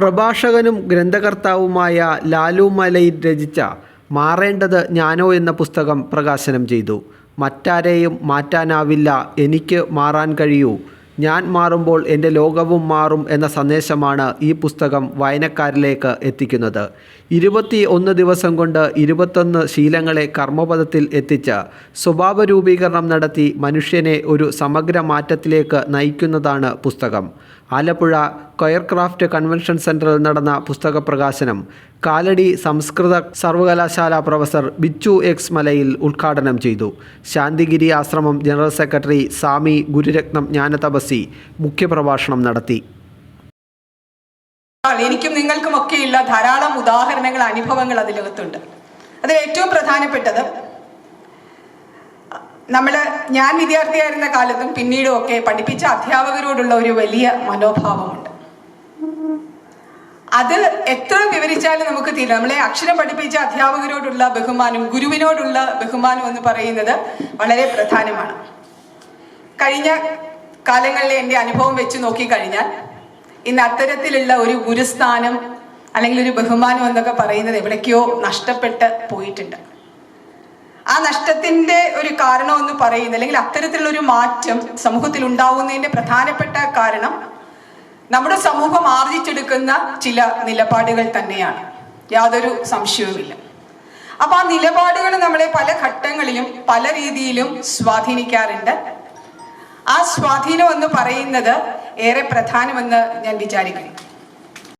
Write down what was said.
പ്രഭാഷകനും ഗ്രന്ഥകർത്താവുമായ ലാലു മലയിൽ രചിച്ച മാറേണ്ടത് ഞാനോ എന്ന പുസ്തകം പ്രകാശനം ചെയ്തു. മറ്റാരെയും മാറ്റാനാവില്ല. എനിക്ക് മാറാൻ കഴിയൂ. ഞാൻ മാറുമ്പോൾ എന്റെ ലോകവും മാറും എന്ന സന്ദേശമാണ് ഈ പുസ്തകം വായനക്കാരിലേക്ക് എത്തിക്കുന്നത്. ഇരുപത്തി ഒന്ന് ദിവസം കൊണ്ട് ഇരുപത്തൊന്ന് ശീലങ്ങളെ കർമ്മപഥത്തിൽ എത്തിച്ച് സ്വഭാവ രൂപീകരണം നടത്തി മനുഷ്യനെ ഒരു സമഗ്ര മാറ്റത്തിലേക്ക് നയിക്കുന്നതാണ് പുസ്തകം. ആലപ്പുഴ കൊയർക്രാഫ്റ്റ് കൺവെൻഷൻ സെന്ററിൽ നടന്ന പുസ്തക പ്രകാശനം കാലടി സംസ്കൃത സർവകലാശാല പ്രൊഫസർ ബിച്ചു എക്സ് മലയിൽ ഉദ്ഘാടനം ചെയ്തു. ശാന്തിഗിരി ആശ്രമം ജനറൽ സെക്രട്ടറി സാമി ഗുരുരത്നം ജ്ഞാനതപസി മുഖ്യപ്രഭാഷണം നടത്തി. എനിക്കും നിങ്ങൾക്കും ഒക്കെയുള്ള ധാരാളം ഉദാഹരണങ്ങൾ അനുഭവങ്ങൾ അതിലകത്തുണ്ട് അതിൽ ഏറ്റവും പ്രധാനപ്പെട്ടത് നമ്മൾ ഞാൻ വിദ്യാർത്ഥിയായിരുന്ന കാലത്തും പിന്നീടും ഒക്കെ പഠിപ്പിച്ച അധ്യാപകരോടുള്ള ഒരു വലിയ മനോഭാവമുണ്ട്. അത് എത്ര വിവരിച്ചാലും നമുക്ക് തീരും നമ്മളെ അക്ഷരം പഠിപ്പിച്ച അധ്യാപകരോടുള്ള ബഹുമാനം ഗുരുവിനോടുള്ള ബഹുമാനം എന്ന് പറയുന്നത് വളരെ പ്രധാനമാണ്. കഴിഞ്ഞ കാലങ്ങളിലെ എന്റെ അനുഭവം വെച്ച് നോക്കിക്കഴിഞ്ഞാൽ ഇന്ന് അത്തരത്തിലുള്ള ഒരു ഗുരുസ്ഥാനം അല്ലെങ്കിൽ ഒരു ബഹുമാനം എന്നൊക്കെ പറയുന്നത് എവിടേക്കോ നഷ്ടപ്പെട്ട് പോയിട്ടുണ്ട്. ആ നഷ്ടത്തിന്റെ ഒരു കാരണം എന്ന് പറയുന്നത് അല്ലെങ്കിൽ അത്തരത്തിലുള്ള ഒരു മാറ്റം സമൂഹത്തിൽ ഉണ്ടാവുന്നതിന്റെ പ്രധാനപ്പെട്ട കാരണം നമ്മുടെ സമൂഹം ആർജിച്ചെടുക്കുന്ന ചില നിലപാടുകൾ തന്നെയാണ്. യാതൊരു സംശയവുമില്ല. അപ്പൊ ആ നിലപാടുകൾ നമ്മളെ പല ഘട്ടങ്ങളിലും പല രീതിയിലും സ്വാധീനിക്കാറുണ്ട്. ആ സ്വാധീനം എന്ന് പറയുന്നത് ഏറെ പ്രധാനമെന്ന് ഞാൻ വിചാരിക്കുന്നു.